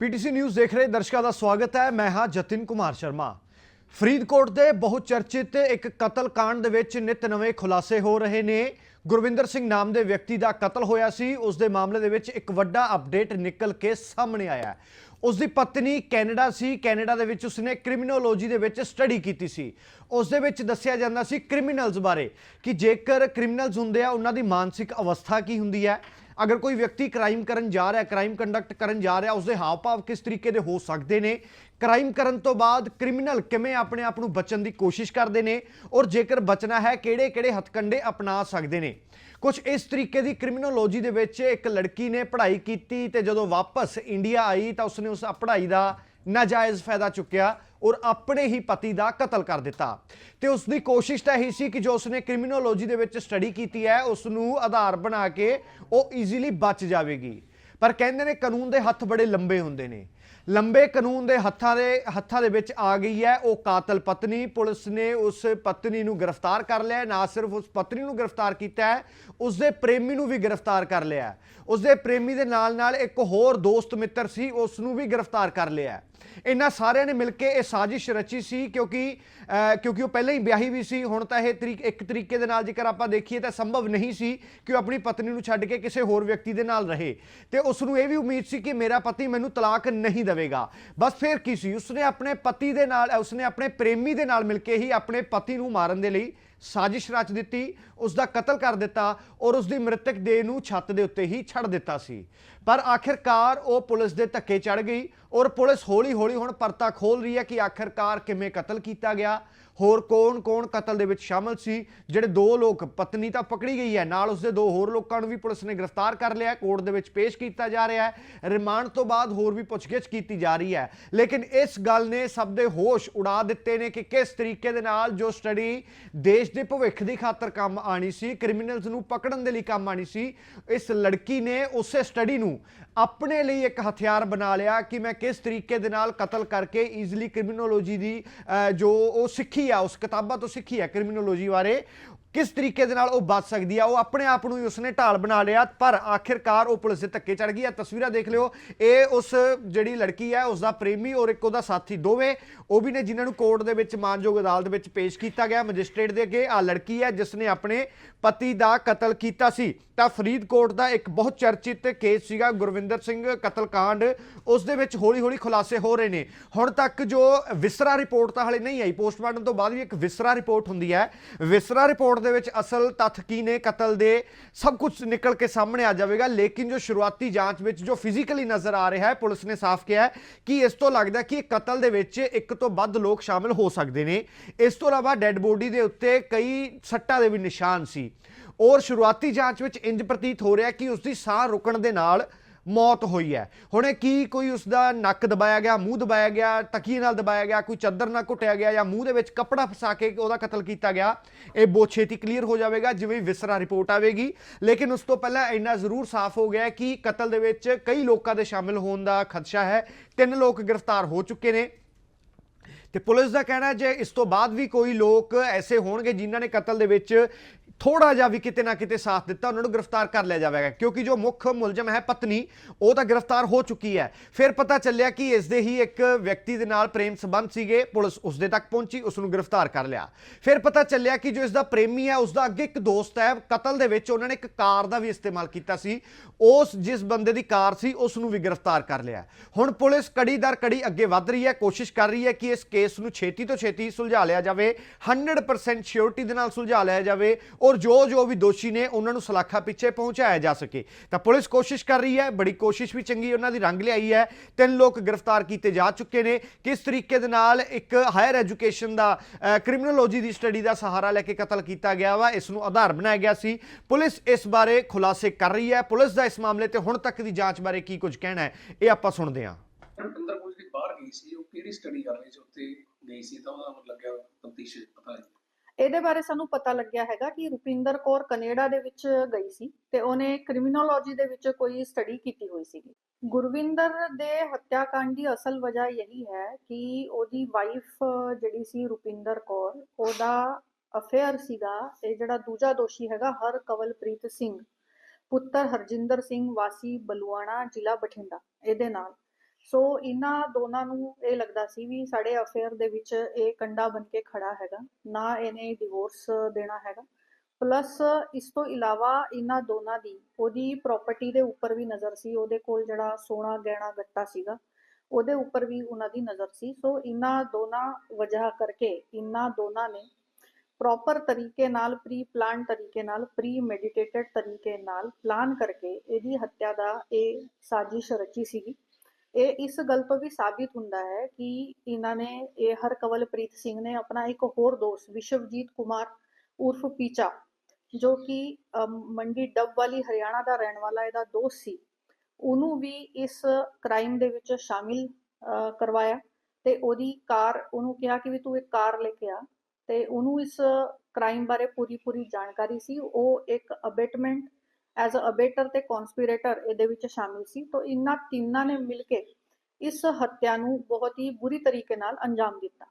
PTC news ਦੇਖ ਰਹੇ ਦਰਸ਼ਕਾਂ ਦਾ ਸਵਾਗਤ ਹੈ। ਮੈਂ ਹਾਂ ਜਤਿਨ ਕੁਮਾਰ ਸ਼ਰਮਾ। ਫਰੀਦਕੋਟ ਦੇ ਬਹੁਤ ਚਰਚਿਤ ਇੱਕ ਕਤਲ ਕਾਂਡ ਦੇ ਵਿੱਚ ਨਿਤ ਨਵੇਂ ਖੁਲਾਸੇ ਹੋ ਰਹੇ ਨੇ। ਗੁਰਵਿੰਦਰ ਸਿੰਘ ਨਾਮ ਦੇ ਵਿਅਕਤੀ ਦਾ ਕਤਲ ਹੋਇਆ ਸੀ। ਉਸ ਦੇ ਮਾਮਲੇ ਦੇ ਵਿੱਚ ਇੱਕ ਵੱਡਾ ਅਪਡੇਟ ਨਿਕਲ ਕੇ ਸਾਹਮਣੇ ਆਇਆ ਹੈ। ਉਸ ਦੀ ਪਤਨੀ ਕੈਨੇਡਾ ਸੀ। ਕੈਨੇਡਾ ਦੇ ਵਿੱਚ ਉਸਨੇ ਕ੍ਰਿਮੀਨੋਲੋਜੀ ਦੇ ਵਿੱਚ ਸਟੱਡੀ ਕੀਤੀ ਸੀ। ਉਸ ਦੇ ਵਿੱਚ ਦੱਸਿਆ ਜਾਂਦਾ ਸੀ ਕ੍ਰਿਮੀਨਲਸ ਬਾਰੇ ਕਿ ਜੇਕਰ ਕ੍ਰਿਮੀਨਲਸ ਹੁੰਦੇ ਆ, ਉਹਨਾਂ ਦੀ ਮਾਨਸਿਕ ਅਵਸਥਾ ਕੀ ਹੁੰਦੀ ਹੈ? ਅਗਰ ਕੋਈ ਵਿਅਕਤੀ ਕ੍ਰਾਈਮ ਕਰਨ ਜਾ ਰਿਹਾ, ਕ੍ਰਾਈਮ ਕੰਡਕਟ ਕਰਨ ਜਾ ਰਿਹਾ, ਉਸਦੇ ਹਾਵ ਭਾਵ ਕਿਸ ਤਰੀਕੇ ਦੇ ਹੋ ਸਕਦੇ ਨੇ, ਕ੍ਰਾਈਮ ਕਰਨ ਤੋਂ ਬਾਅਦ ਕ੍ਰਿਮੀਨਲ ਕਿਵੇਂ ਆਪਣੇ ਆਪ ਨੂੰ ਬਚਣ ਦੀ ਕੋਸ਼ਿਸ਼ ਕਰਦੇ ਨੇ ਔਰ ਜੇਕਰ ਬਚਣਾ ਹੈ ਕਿਹੜੇ ਕਿਹੜੇ ਹਥਕੰਡੇ ਅਪਣਾ ਸਕਦੇ ਨੇ? ਕੁਝ ਇਸ ਤਰੀਕੇ ਦੀ ਕ੍ਰਿਮੀਨੋਲੋਜੀ ਦੇ ਵਿੱਚ ਇੱਕ ਲੜਕੀ ਨੇ ਪੜ੍ਹਾਈ ਕੀਤੀ ਤੇ ਜਦੋਂ ਵਾਪਸ ਇੰਡੀਆ ਆਈ ਤਾਂ ਉਸਨੇ ਉਸ ਪੜ੍ਹਾਈ ਦਾ ਨਾਜਾਇਜ਼ ਫਾਇਦਾ ਚੁੱਕਿਆ। ਔਰ ਆਪਣੇ ਹੀ ਪਤੀ ਦਾ ਕਤਲ ਕਰ ਦਿੱਤਾ। ਤੇ ਉਸ ਦੀ ਕੋਸ਼ਿਸ਼ ਤਾਂ ਇਹੀ ਸੀ ਕਿ ਜੋ ਉਸਨੇ ਕ੍ਰਿਮੀਨੋਲੋਜੀ ਦੇ ਵਿੱਚ ਸਟੱਡੀ ਕੀਤੀ ਹੈ ਉਸ ਨੂੰ ਆਧਾਰ ਬਣਾ ਕੇ ਉਹ ਈਜ਼ੀਲੀ ਬਚ ਜਾਵੇਗੀ। ਪਰ ਕਹਿੰਦੇ ਨੇ ਕਾਨੂੰਨ ਦੇ ਹੱਥ ਬੜੇ ਲੰਬੇ ਹੁੰਦੇ ਨੇ। ਲੰਬੇ ਕਾਨੂੰਨ ਦੇ ਹੱਥਾਂ ਦੇ ਹੱਥਾਂ ਦੇ ਵਿੱਚ ਆ ਗਈ ਹੈ। ਉਹ ਕਾਤਲ ਪਤਨੀ, ਪੁਲਿਸ ਨੇ ਉਸ ਪਤਨੀ ਨੂੰ ਗ੍ਰਿਫਤਾਰ ਕਰ ਲਿਆ ਨਾ ਸਿਰਫ ਉਸ ਪਤਨੀ ਨੂੰ ਗ੍ਰਿਫਤਾਰ ਕੀਤਾ ਹੈ, ਉਸ ਦੇ ਪ੍ਰੇਮੀ ਨੂੰ ਵੀ ਗ੍ਰਿਫਤਾਰ ਕਰ ਲਿਆ ਹੈ। ਉਸ ਦੇ ਪ੍ਰੇਮੀ ਦੇ ਨਾਲ ਨਾਲ ਇੱਕ ਹੋਰ ਦੋਸਤ ਮਿੱਤਰ ਸੀ, ਉਸ ਨੂੰ ਵੀ ਗ੍ਰਿਫਤਾਰ ਕਰ ਲਿਆ ਇਹਨਾਂ ਸਾਰਿਆਂ ਨੇ ਮਿਲ ਕੇ ਇਹ ਸਾਜ਼ਿਸ਼ ਰਚੀ ਸੀ ਕਿਉਂਕਿ ਕਿਉਂਕਿ ਉਹ ਪਹਿਲਾਂ ਹੀ ਵਿਆਹੀ ਵੀ ਸੀ, ਹੁਣ ਤਾਂ ਇਹ ਤਰੀਕ, ਇੱਕ ਤਰੀਕੇ ਦੇ ਨਾਲ ਜੇਕਰ ਆਪਾਂ ਦੇਖੀਏ ਤਾਂ ਸੰਭਵ ਨਹੀਂ ਸੀ ਕਿ ਉਹ ਆਪਣੀ ਪਤਨੀ ਨੂੰ ਛੱਡ ਕੇ ਕਿਸੇ ਹੋਰ ਵਿਅਕਤੀ ਦੇ ਨਾਲ ਰਹੇ। ਤੇ ਉਸ ਨੂੰ ਇਹ ਵੀ ਉਮੀਦ ਸੀ ਕਿ ਮੇਰਾ ਪਤੀ ਮੈਨੂੰ ਤਲਾਕ ਨਹੀਂ ਦੇਵੇਗਾ। ਬਸ ਫਿਰ ਕੀ ਸੀ, ਉਸਨੇ ਆਪਣੇ ਪਤੀ ਦੇ ਨਾਲ ਉਸਨੇ ਆਪਣੇ ਪ੍ਰੇਮੀ ਦੇ ਨਾਲ ਮਿਲ ਕੇ ਹੀ ਆਪਣੇ ਪਤੀ ਨੂੰ ਮਾਰਨ ਦੇ ਲਈ ਸਾਜ਼ਿਸ਼ ਰਚ ਦਿੱਤੀ ਉਸ ਦਾ ਕਤਲ ਕਰ ਦਿੱਤਾ ਔਰ ਉਸ ਦੀ ਮ੍ਰਿਤਕ ਦੇਹ ਨੂੰ ਛੱਤ ਦੇ ਉੱਤੇ ਹੀ ਛੱਡ ਦਿੱਤਾ ਸੀ। ਪਰ ਆਖਿਰਕਾਰ ਉਹ ਪੁਲਿਸ ਦੇ ਧੱਕੇ ਚੜ ਗਈ ਔਰ ਪੁਲਿਸ ਹੌਲੀ-ਹੌਲੀ ਹੁਣ ਪਰਤਾ ਖੋਲ ਰਹੀ ਹੈ ਕਿ ਆਖਿਰਕਾਰ ਕਿਵੇਂ ਕਤਲ ਕੀਤਾ ਗਿਆ। ਹੋਰ ਕੌਣ-ਕੌਣ ਕਤਲ ਦੇ ਵਿੱਚ ਸ਼ਾਮਲ ਸੀ? ਜਿਹੜੇ ਦੋ ਲੋਕ ਪਤਨੀ ਤਾਂ ਪਕੜੀ ਗਈ ਹੈ, ਨਾਲ ਉਸਦੇ ਦੋ ਹੋਰ ਲੋਕਾਂ ਨੂੰ ਵੀ ਪੁਲਿਸ ਨੇ ਗ੍ਰਿਫਤਾਰ ਕਰ ਲਿਆ ਕੋਰਟ ਦੇ ਵਿੱਚ ਪੇਸ਼ ਕੀਤਾ ਜਾ ਰਿਹਾ ਹੈ। ਰਿਮਾਂਡ ਤੋਂ ਬਾਅਦ ਹੋਰ ਵੀ ਪੁੱਛਗਿੱਛ ਕੀਤੀ ਜਾ ਰਹੀ ਹੈ। ਲੇਕਿਨ ਇਸ ਗੱਲ ਨੇ ਸਭ ਦੇ ਹੋਸ਼ ਉਡਾ ਦਿੱਤੇ ਨੇ ਕਿ ਕਿਸ ਤਰੀਕੇ ਦੇ ਨਾਲ ਜੋ ਸਟੱਡੀ ਦੇਸ਼ ਦੇ ਭਵਿੱਖ ਦੀ ਖਾਤਰ ਕੰਮ ਆਣੀ ਸੀ, ਕ੍ਰਿਮੀਨਲਸ ਨੂੰ ਪਕੜਨ ਦੇ ਲਈ ਕੰਮ ਆਣੀ ਸੀ, ਇਸ ਲੜਕੀ ਨੇ ਉਸੇ ਸਟੱਡੀ ਨੂੰ ਆਪਣੇ ਲਈ ਇੱਕ ਹਥਿਆਰ ਬਣਾ ਲਿਆ ਕਿ ਮੈਂ ਕਿਸ ਤਰੀਕੇ ਦੇ ਨਾਲ ਕਤਲ ਕਰਕੇ ਈਜ਼ੀਲੀ ਕ੍ਰਿਮੀਨੋਲੋਜੀ ਦੀ ਜੋ ਉਹ ਸਿੱਖੀ ਆ ਉਸ ਕਿਤਾਬਾਂ ਤੋਂ ਸਿੱਖੀ ਆ ਕ੍ਰਿਮੀਨੋਲੋਜੀ ਬਾਰੇ। ਕਿਸ ਤਰੀਕੇ ਦੇ ਨਾਲ ਉਹ ਬਚ ਸਕਦੀ ਆ? ਉਹ ਆਪਣੇ ਆਪ ਨੂੰ ਹੀ ਉਸਨੇ ਢਾਲ ਬਣਾ ਲਿਆ, ਪਰ ਆਖਿਰਕਾਰ ਉਹ ਪੁਲਿਸ ਦੇ ਧੱਕੇ ਚੜ ਗਈ ਆ। ਤਸਵੀਰਾਂ ਦੇਖ ਲਿਓ, ਇਹ ਉਸ ਜਿਹੜੀ ਲੜਕੀ ਹੈ ਉਸ ਦਾ ਪ੍ਰੇਮੀ ਔਰ ਇੱਕ ਉਹਦਾ ਸਾਥੀ, ਦੋਵੇਂ ਉਹ ਵੀ ਨੇ ਜਿਨ੍ਹਾਂ ਨੂੰ ਕੋਰਟ ਦੇ ਵਿੱਚ ਮਾਨਯੋਗ ਅਦਾਲਤ ਵਿੱਚ ਪੇਸ਼ ਕੀਤਾ ਗਿਆ। ਮੈਜਿਸਟ੍ਰੇਟ ਦੇ ਅੱਗੇ ਆ ਲੜਕੀ ਹੈ ਜਿਸ ਨੇ ਆਪਣੇ ਪਤੀ ਦਾ ਕਤਲ ਕੀਤਾ ਸੀ। ਤਾਂ ਫਰੀਦਕੋਟ ਦਾ ਇੱਕ ਬਹੁਤ ਚਰਚਿਤ ਕੇਸ ਸੀਗਾ, ਗੁਰਵਿੰਦਰ ਸਿੰਘ ਕਤਲकांड ਉਸ ਦੇ ਵਿੱਚ ਹੌਲੀ-ਹੌਲੀ ਖੁਲਾਸੇ ਹੋ ਰਹੇ ਨੇ। ਹੁਣ ਤੱਕ ਜੋ ਵਿਸਰਾ ਰਿਪੋਰਟ ਤਾਂ ਹਲੇ ਨਹੀਂ ਆਈ। ਪੋਸਟਮਾਰਟਮ ਤੋਂ ਬਾਅਦ ਵੀ ਇੱਕ ਵਿਸਰਾ ਰਿਪੋਰਟ ਹੁੰਦੀ ਹੈ। ਵਿਸਰਾ ਰਿਪੋਰਟ ਦੇ ਵਿੱਚ ਅਸਲ ਤੱਥ ਕੀ ਨੇ, ਕਤਲ ਦੇ, ਸਭ ਕੁਝ ਨਿਕਲ ਕੇ ਸਾਹਮਣੇ ਆ ਜਾਵੇਗਾ। ਲੇਕਿਨ ਜੋ ਸ਼ੁਰੂਆਤੀ ਜਾਂਚ ਵਿੱਚ ਜੋ ਫਿਜ਼ੀਕਲੀ ਨਜ਼ਰ ਆ ਰਿਹਾ ਹੈ, ਪੁਲਿਸ ਨੇ ਸਾਫ਼ ਕਿਹਾ ਕਿ ਇਸ ਤੋਂ ਲੱਗਦਾ ਕਿ ਇਹ ਕਤਲ ਦੇ ਵਿੱਚ ਇੱਕ ਤੋਂ ਵੱਧ ਲੋਕ ਸ਼ਾਮਿਲ ਹੋ ਸਕਦੇ ਨੇ। ਇਸ ਤੋਂ ਇਲਾਵਾ ਡੈੱਡ ਬੋਡੀ ਦੇ ਉੱਤੇ ਕਈ ਸੱਟਾਂ ਦੇ ਵੀ ਨਿਸ਼ਾਨ ਸੀ। ਔਰ ਸ਼ੁਰੂਆਤੀ ਜਾਂਚ ਵਿੱਚ ਇੰਜ ਪ੍ਰਤੀਤ ਹੋ ਰਿਹਾ ਕਿ ਉਸ ਦੀ ਸਾਹ ਰੁਕਣ ਦੇ ਨਾਲ ਮੌਤ ਹੋਈ ਹੈ। ਹੁਣ ਇਹ ਕੀ ਕੋਈ ਉਸ ਦਾ ਨੱਕ ਦਬਾਇਆ ਗਿਆ, ਮੂੰਹ ਦਬਾਇਆ ਗਿਆ, ਤਕੀਏ ਨਾਲ ਦਬਾਇਆ ਗਿਆ, ਕੋਈ ਚੱਦਰ ਨਾਲ ਘੁੱਟਿਆ ਗਿਆ ਜਾਂ ਮੂੰਹ ਦੇ ਵਿੱਚ ਕੱਪੜਾ ਫਸਾ ਕੇ ਉਹਦਾ ਕਤਲ ਕੀਤਾ ਗਿਆ, ਇਹ ਬਹੁਤ ਛੇਤੀ ਕਲੀਅਰ ਹੋ ਜਾਵੇਗਾ, ਜਿਵੇਂ ਵਿਸਰਾ ਰਿਪੋਰਟ ਆਵੇਗੀ। ਲੇਕਿਨ ਉਸ ਤੋਂ ਪਹਿਲਾਂ ਇੰਨਾ ਜ਼ਰੂਰ ਸਾਫ਼ ਹੋ ਗਿਆ ਕਿ ਕਤਲ ਦੇ ਵਿੱਚ ਕਈ ਲੋਕਾਂ ਦੇ ਸ਼ਾਮਿਲ ਹੋਣ ਦਾ ਖਦਸ਼ਾ ਹੈ। ਤਿੰਨ ਲੋਕ ਗ੍ਰਿਫਤਾਰ ਹੋ ਚੁੱਕੇ ਨੇ। ਤੇ ਪੁਲਿਸ ਦਾ ਕਹਿਣਾ ਹੈ ਜੇ ਇਸ ਤੋਂ ਬਾਅਦ ਵੀ ਕੋਈ ਲੋਕ ਐਸੇ ਹੋਣਗੇ ਜਿਨ੍ਹਾਂ ਨੇ ਕਤਲ ਦੇ ਵਿੱਚ ਥੋੜਾ ਜਿਹਾ ਵੀ ਕਿਤੇ ਨਾ ਕਿਤੇ ਸਾਥ ਦਿੱਤਾ, ਉਹਨਾਂ ਨੂੰ ਗ੍ਰਿਫਤਾਰ ਕਰ ਲਿਆ ਜਾਵੇਗਾ। ਕਿਉਂਕਿ ਜੋ ਮੁੱਖ ਮੁਲਜ਼ਮ ਹੈ ਪਤਨੀ, ਉਹ ਤਾਂ ਗ੍ਰਿਫਤਾਰ ਹੋ ਚੁੱਕੀ ਹੈ। ਫਿਰ ਪਤਾ ਚੱਲਿਆ ਕਿ ਇਸ ਦੇ ਹੀ ਇੱਕ ਵਿਅਕਤੀ ਦੇ ਨਾਲ ਪ੍ਰੇਮ ਸੰਬੰਧ ਸੀਗੇ। ਪੁਲਿਸ ਉਸ ਦੇ ਤੱਕ ਪਹੁੰਚੀ, ਉਸ ਨੂੰ ਗ੍ਰਿਫਤਾਰ ਕਰ ਲਿਆ। ਫਿਰ ਪਤਾ ਚੱਲਿਆ ਕਿ ਜੋ ਇਸ ਦਾ ਪ੍ਰੇਮੀ ਹੈ, ਉਸ ਦਾ ਅੱਗੇ ਇੱਕ ਦੋਸਤ ਹੈ। ਕਤਲ ਦੇ ਵਿੱਚ ਉਹਨਾਂ ਨੇ ਇੱਕ ਕਾਰ ਦਾ ਵੀ ਇਸਤੇਮਾਲ ਕੀਤਾ ਸੀ। ਉਸ ਜਿਸ ਬੰਦੇ ਦੀ ਕਾਰ ਸੀ, ਉਸ ਨੂੰ ਵੀ ਗ੍ਰਿਫਤਾਰ ਕਰ ਲਿਆ। ਹੁਣ ਪੁਲਿਸ ਕੜੀ ਦਰ ਕੜੀ ਅੱਗੇ ਵਧ ਰਹੀ ਹੈ, ਕੋਸ਼ਿਸ਼ ਕਰ ਰਹੀ ਹੈ ਕਿ ਇਸ ਕੇਸ ਨੂੰ ਛੇਤੀ ਤੋਂ ਛੇਤੀ ਸੁਲਝਾ ਲਿਆ ਜਾਵੇ 100% ਸ਼ਿਓਰਿਟੀ ਦੇ ਨਾਲ ਸੁਲਝਾ ਲਿਆ ਜਾਵੇ ਔਰ ਜੋ ਜੋ ਵੀ ਦੋਸ਼ੀ ਨੇ ਉਹਨਾਂ ਨੂੰ ਸਲਾਖਾ ਪਿੱਛੇ ਪਹੁੰਚਾਇਆ ਜਾ ਸਕੇ। ਤਾਂ ਪੁਲਿਸ ਕੋਸ਼ਿਸ਼ ਕਰ ਰਹੀ ਹੈ, ਬੜੀ ਕੋਸ਼ਿਸ਼ ਵੀ ਚੰਗੀ ਉਹਨਾਂ ਦੀ ਰੰਗ ਲਿਆਈ ਹੈ। ਤਿੰਨ ਲੋਕ ਗ੍ਰਿਫਤਾਰ ਕੀਤੇ ਜਾ ਚੁੱਕੇ ਨੇ। ਕਿਸ ਤਰੀਕੇ ਦੇ ਨਾਲ ਇੱਕ ਹਾਇਰ ਐਜੂਕੇਸ਼ਨ ਦਾ ਕ੍ਰਿਮੀਨੋਲੋਜੀ ਦੀ ਸਟੱਡੀ ਦਾ ਸਹਾਰਾ ਲੈ ਕੇ ਕਤਲ ਕੀਤਾ ਗਿਆ ਵਾ, ਇਸ ਨੂੰ ਆਧਾਰ ਬਣਾਇਆ ਗਿਆ ਸੀ। ਪੁਲਿਸ ਇਸ ਬਾਰੇ ਖੁਲਾਸੇ ਕਰ ਰਹੀ ਹੈ। ਪੁਲਿਸ ਦਾ ਇਸ ਮਾਮਲੇ ਤੇ ਹੁਣ ਤੱਕ ਦੀ ਜਾਂਚ ਬਾਰੇ ਕੀ ਕੁਝ ਕਹਿਣਾ ਹੈ, ਇਹ ਆਪਾਂ ਸੁਣਦੇ ਹਾਂ। ਸੀ, ਉਹ ਕਿਹੜੀ ਸਟੱਡੀ ਕਰ ਰਹੀ ਸੀ, ਉੱਥੇ ਗਈ ਸੀ ਤਾਂ ਉਹਦਾ ਲੱਗਿਆ ਤਫਤੀਸ਼, ਪਤਾ ਨਹੀਂ। ਇਹਦੇ ਬਾਰੇ ਸਾਨੂੰ ਪਤਾ ਲੱਗਿਆ ਹੈਗਾ ਕਿ ਰੁਪਿੰਦਰ ਕੌਰ ਕੈਨੇਡਾ ਦੇ ਵਿੱਚ ਗਈ ਸੀ ਤੇ ਉਹਨੇ ਕ੍ਰਿਮੀਨੋਲੋਜੀ ਦੇ ਵਿੱਚ ਕੋਈ ਸਟੱਡੀ ਕੀਤੀ ਹੋਈ ਸੀਗੀ। ਗੁਰਵਿੰਦਰ ਦੇ ਹੱਤਿਆਕਾਂਡ ਦੀ ਅਸਲ ਵਜ੍ਹਾ ਯਹੀ ਹੈ ਕਿ ਉਹਦੀ ਵਾਈਫ ਜਿਹੜੀ ਸੀ ਰੁਪਿੰਦਰ ਕੌਰ, ਉਹਦਾ ਅਫੇਅਰ ਸੀਗਾ ਤੇ ਜਿਹੜਾ ਦੂਜਾ ਦੋਸ਼ੀ ਹੈਗਾ ਹਰ ਕਵਲਪ੍ਰੀਤ ਸਿੰਘ, ਪੁੱਤਰ ਹਰਜਿੰਦਰ ਸਿੰਘ ਵਾਸੀ ਬਲੂਆਣਾ ਜ਼ਿਲ੍ਹਾ ਬਠਿੰਡਾ, ਇਹਦੇ ਨਾਲ। ਸੋ ਇਹਨਾਂ ਦੋਨਾਂ ਨੂੰ ਇਹ ਲੱਗਦਾ ਸੀ ਵੀ ਸਾਡੇ ਅਫੇਅਰ ਦੇ ਵਿੱਚ ਇਹ ਕੰਡਾ ਬਣ ਕੇ ਖੜਾ ਹੈਗਾ, ਨਾ ਇਹਨੇ ਡਿਵੋਰਸ ਦੇਣਾ ਹੈਗਾ। ਪਲੱਸ ਇਸ ਤੋਂ ਇਲਾਵਾ ਇਹਨਾਂ ਦੋਨਾਂ ਦੀ ਉਹਦੀ ਪ੍ਰਾਪਰਟੀ ਦੇ ਉੱਪਰ ਵੀ ਨਜ਼ਰ ਸੀ, ਉਹਦੇ ਕੋਲ ਜਿਹੜਾ ਸੋਨਾ ਗਹਿਣਾ ਗੱਟਾ ਸੀਗਾ, ਉਹਦੇ ਉੱਪਰ ਵੀ ਉਹਨਾਂ ਦੀ ਨਜ਼ਰ ਸੀ। ਸੋ ਇਹਨਾਂ ਦੋਨਾਂ ਵਜ੍ਹਾ ਕਰਕੇ ਇਹਨਾਂ ਦੋਨਾਂ ਨੇ ਪ੍ਰੋਪਰ ਤਰੀਕੇ ਨਾਲ ਪ੍ਰੀ ਪਲਾਨ ਤਰੀਕੇ ਨਾਲ ਪ੍ਰੀ ਮੈਡੀਟੇਟਡ ਤਰੀਕੇ ਨਾਲ ਪਲਾਨ ਕਰਕੇ ਇਹਦੀ ਹੱਤਿਆ ਦਾ ਇਹ ਸਾਜ਼ਿਸ਼ ਰਚੀ ਸੀਗੀ। ਇਹ ਇਸ ਗੱਲ ਤੋਂ ਵੀ ਸਾਬਿਤ ਹੁੰਦਾ ਹੈ ਕਿ ਇਹਨਾਂ ਨੇ, ਇਹ ਹਰਕਵਲਪ੍ਰੀਤ ਸਿੰਘ ਨੇ ਆਪਣਾ ਇੱਕ ਹੋਰ ਦੋਸਤ ਵਿਸ਼ਵਜੀਤ ਕੁਮਾਰ ਉਰਫ ਪੀਚਾ, ਜੋ ਕਿ ਮੰਡੀ ਡੱਬ ਵਾਲੀ ਹਰਿਆਣਾ ਦਾ ਰਹਿਣ ਵਾਲਾ ਇਹਦਾ ਦੋਸਤ ਸੀ, ਉਹਨੂੰ ਵੀ ਇਸ ਕ੍ਰਾਈਮ ਦੇ ਵਿੱਚ ਸ਼ਾਮਿਲ ਕਰਵਾਇਆ ਤੇ ਉਹਦੀ ਕਾਰ, ਉਹਨੂੰ ਕਿਹਾ ਕਿ ਵੀ ਤੂੰ ਇੱਕ ਕਾਰ ਲੈ ਕੇ ਆ ਤੇ ਉਹਨੂੰ ਇਸ ਕ੍ਰਾਈਮ ਬਾਰੇ ਪੂਰੀ ਪੂਰੀ ਜਾਣਕਾਰੀ ਸੀ, ਉਹ ਇੱਕ ਅਬੇਟਮੈਂਟ ਐਜ਼ ਅ ਅਬੇਟਰ ਤੇ ਕਨਸਪੀਰੇਟਰ ਇਹਦੇ ਵਿੱਚ ਸ਼ਾਮਿਲ ਸੀ, ਤਾਂ ਇਹਨਾਂ ਤਿੰਨਾਂ ਨੇ ਮਿਲ ਕੇ ਇਸ ਹੱਤਿਆ ਨੂੰ ਬਹੁਤ ਹੀ ਬੁਰੀ ਤਰੀਕੇ ਨਾਲ ਅੰਜਾਮ ਦਿੱਤਾ।